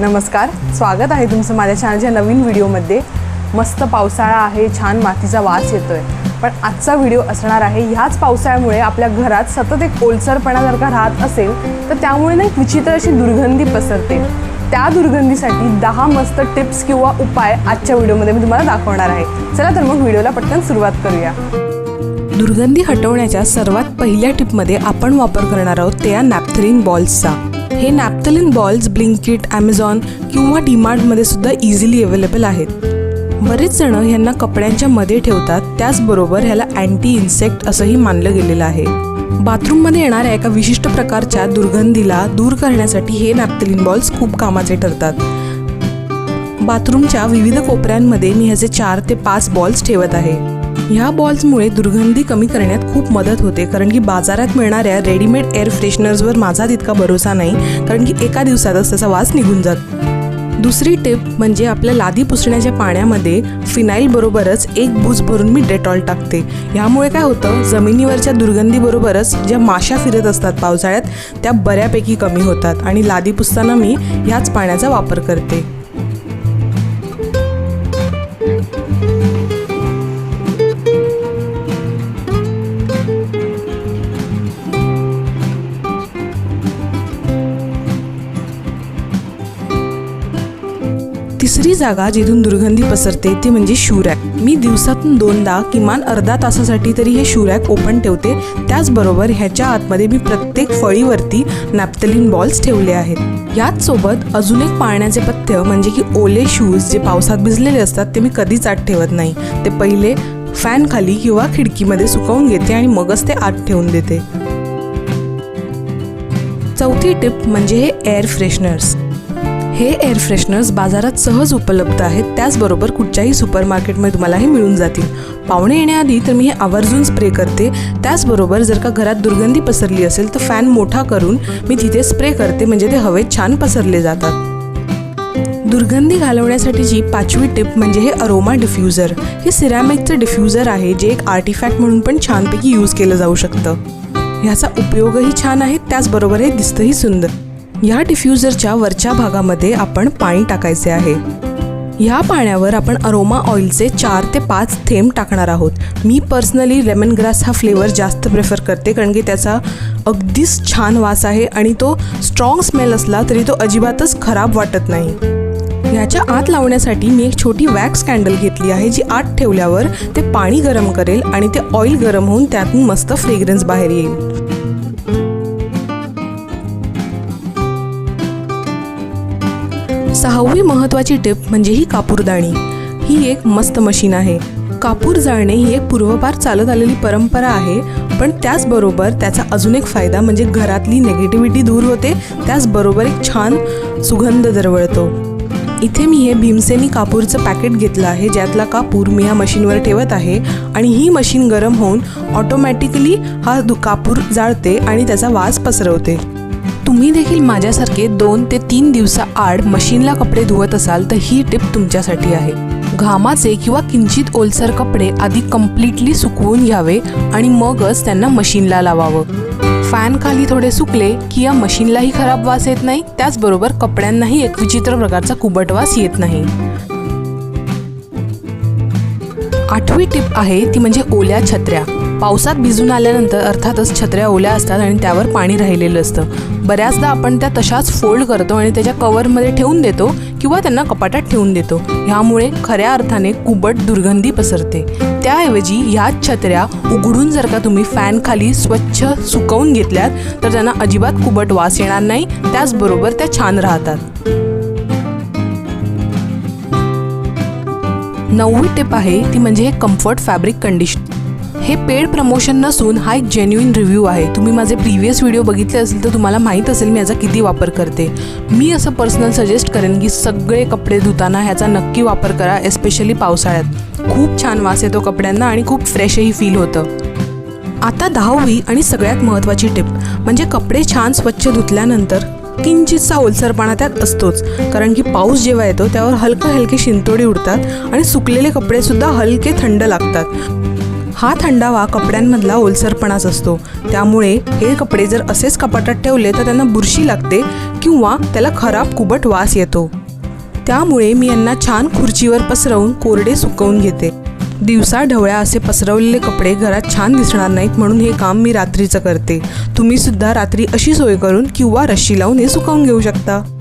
नमस्कार स्वागत आहे तुमचं माझ्या चॅनलच्या नवीन व्हिडिओमध्ये मस्त पावसाळा आहे छान मातीचा वास येतोय. पण आजचा व्हिडिओ असणार आहे ह्याच पावसाळ्यामुळे आपल्या घरात सतत एक ओलसरपणा जर का राहत असेल तर त्यामुळे ना एक विचित्र अशी दुर्गंधी पसरते. त्या दुर्गंधीसाठी दहा मस्त टिप्स किंवा उपाय आजच्या व्हिडिओमध्ये मी तुम्हाला दाखवणार आहे. चला तर मग व्हिडिओला पटकन सुरुवात करूया. दुर्गंधी हटवण्याच्या सर्वात पहिल्या टिपमध्ये आपण वापर करणार आहोत त्या नॅपथरीन बॉल्सचा हे नॅपथलिन बॉल्स ब्लिंकिट ॲमेझॉन किंवा डीमार्टमध्ये सुद्धा इझिली अवेलेबल आहेत. बरेच जण ह्यांना कपड्यांच्या मध्ये ठेवतात त्याचबरोबर ह्याला अँटी इन्सेक्ट असंही मानलं गेलेलं आहे. बाथरूममध्ये येणाऱ्या एका विशिष्ट प्रकारच्या दुर्गंधीला दूर करण्यासाठी हे नॅपथलिन बॉल्स खूप कामाचे ठरतात. बाथरूमच्या विविध कोपऱ्यांमध्ये मी ह्याचे चार ते पाच बॉल्स ठेवत आहे. ह्या बॉल्समुळे दुर्गंधी कमी करण्यात खूप मदत होते कारण की बाजारात मिळणाऱ्या रेडीमेड एअर फ्रेशनर्सवर माझा तितका भरोसा नाही कारण की एका दिवसातच त्याचा वास निघून जातो. दुसरी टिप म्हणजे आपल्या लादी पुसण्याच्या पाण्यामध्ये फिनाईल बरोबरच एक बूज भरून मी डेटॉल टाकते. ह्यामुळे काय होतं जमिनीवरच्या दुर्गंधीबरोबरच ज्या माशा फिरत असतात पावसाळ्यात त्या बऱ्यापैकी कमी होतात आणि लादी पुसताना मी ह्याच पाण्याचा वापर करते. तिसरी जागा जिथून दुर्गंधी पसरते ती म्हणजे शूरॅक. मी दिवसातून दोनदा किमान अर्धा तासासाठी तरी हे शूरॅक ओपन ठेवते. त्याचबरोबर ह्याच्या आतमध्ये मी प्रत्येक फळीवरती नॅप्थलिन बॉल्स ठेवले आहेत. याच सोबत अजून एक पाळण्याचे पथ्य म्हणजे की ओले शूज जे पावसात भिजलेले असतात ते मी कधीच आत ठेवत नाही. ते पहिले फॅन खाली किंवा खिडकीमध्ये सुकवून घेते आणि मगच ते आत ठेवून देते. चौथी टिप म्हणजे हे एअर फ्रेशनर्स हे एअर फ्रेशनर्स बाजारात सहज उपलब्ध आहेत. त्याचबरोबर कुठच्याही सुपर मार्केटमध्ये तुम्हाला हे मिळून जातील. पाहुणे येण्याआधी तर मी हे आवर्जून स्प्रे करते. त्याचबरोबर जर का घरात दुर्गंधी पसरली असेल तर फॅन मोठा करून मी तिथे स्प्रे करते. म्हणजे ते हवेत छान पसरले जातात. दुर्गंधी घालवण्यासाठीची पाचवी टिप म्हणजे हे अरोमा डिफ्युजर हे सिरॅमिकचं डिफ्युजर आहे जे एक आर्टिफॅक्ट म्हणून पण छानपैकी यूज केलं जाऊ शकतं. ह्याचा उपयोगही छान आहे. त्याचबरोबर हे दिसतंही सुंदर. या डिफ्युजरच्या वरच्या भागामध्ये आपण पाणी टाकायचे आहे. ह्या पाण्यावर आपण अरोमा ऑइलचे चार ते पाच थेंब टाकणार आहोत. मी पर्सनली लेमन ग्रास हा फ्लेवर जास्त प्रेफर करते कारण की त्याचा अगदीच छान वास आहे आणि तो स्ट्रॉंग स्मेल असला तरी तो अजिबातच खराब वाटत नाही. ह्याच्या आत लावण्यासाठी मी एक छोटी वॅक्स कॅन्डल घेतली आहे जी आत ठेवल्यावर ते पाणी गरम करेल आणि ते ऑइल गरम होऊन त्यातून मस्त फ्रेग्रन्स बाहेर येईल. सहावी महत्त्वाची टिप म्हणजे ही कापूरदाणी ही एक मस्त मशीन आहे. कापूर जाळणे ही एक पूर्वपार चालत आलेली परंपरा आहे पण त्याचबरोबर त्याचा अजून एक फायदा म्हणजे घरातली नेगेटिव्हिटी दूर होते त्याचबरोबर एक छान सुगंध दरवळतो. इथे मी हे भीमसेनी कापूरचं पॅकेट घेतलं आहे ज्यातला कापूर मी ह्या मशीनवर ठेवत आहे आणि ही मशीन गरम होऊन ऑटोमॅटिकली हा दु कापूर जाळते आणि त्याचा वास पसरवते. तुम्ही देखील माझ्यासारखे दोन ते तीन दिवसाआड मशीनला कपडे धुवत असाल तर ही टिप तुमच्यासाठी आहे. घामाचे किंवा किंचित ओलसर कपडे आधी कम्प्लिटली सुकवून घ्यावे आणि मगच त्यांना मशीनला लावावं. फॅन खाली थोडे सुकले की या मशीनलाही खराब वास येत नाही त्याचबरोबर कपड्यांनाही एक विचित्र प्रकारचा कुबट वास येत नाही. आठवी टिप आहे ती म्हणजे ओल्या छत्र्या. पावसात भिजून आल्यानंतर अर्थातच छत्र्या ओल्या असतात आणि त्यावर पाणी राहिलेलं असतं. बऱ्याचदा आपण त्या तशाच फोल्ड करतो आणि त्याच्या कवरमध्ये ठेवून देतो किंवा त्यांना कपाटात ठेवून देतो. ह्यामुळे खऱ्या अर्थाने कुबट दुर्गंधी पसरते. त्याऐवजी ह्याच छत्र्या उघडून जर का तुम्ही फॅनखाली स्वच्छ सुकवून घेतल्यात तर त्यांना अजिबात कुबट वास येणार नाही. त्याचबरोबर त्या छान राहतात. नववी टिप आहे ती म्हणजे हे कम्फर्ट फॅब्रिक कंडिशन हे पेड प्रमोशन नसून हा एक जेन्युइन रिव्ह्यू आहे. तुम्ही माझे प्रिव्हियस व्हिडिओ बघितले असेल तर तुम्हाला माहीत असेल मी याचा किती वापर करते. मी असं पर्सनल सजेस्ट करेन की सगळे कपडे धुताना ह्याचा नक्की वापर करा एस्पेशली पावसाळ्यात. खूप छान वास येतो कपड्यांना आणि खूप फ्रेशही फील होतं. आता दहावी आणि सगळ्यात महत्त्वाची टिप म्हणजे कपडे छान स्वच्छ धुतल्यानंतर किंचितसा ओलसरपणा त्यात असतोच. कारण की पाऊस जेव्हा येतो त्यावर हलके हलके शिंतोडी उडतात आणि सुकलेले कपडेसुद्धा हलके थंड लागतात. हा थंडावा कपड्यांमधला ओलसरपणाच असतो. त्यामुळे हे कपडे जर असेच कपाटात ठेवले तर त्यांना बुरशी लागते किंवा त्याला खराब कुबट वास येतो. त्यामुळे मी यांना छान खुर्चीवर पसरवून कोरडे सुकवून घेते. दिवसा ढवळ्या असे पसरवलेले कपडे घरात छान दिसणार नाहीत म्हणून हे काम मी रात्रीचं करते. तुम्ही सुद्धा रात्री अशी सोय करून किंवा रशी लावून हे सुकवून घेऊ शकता.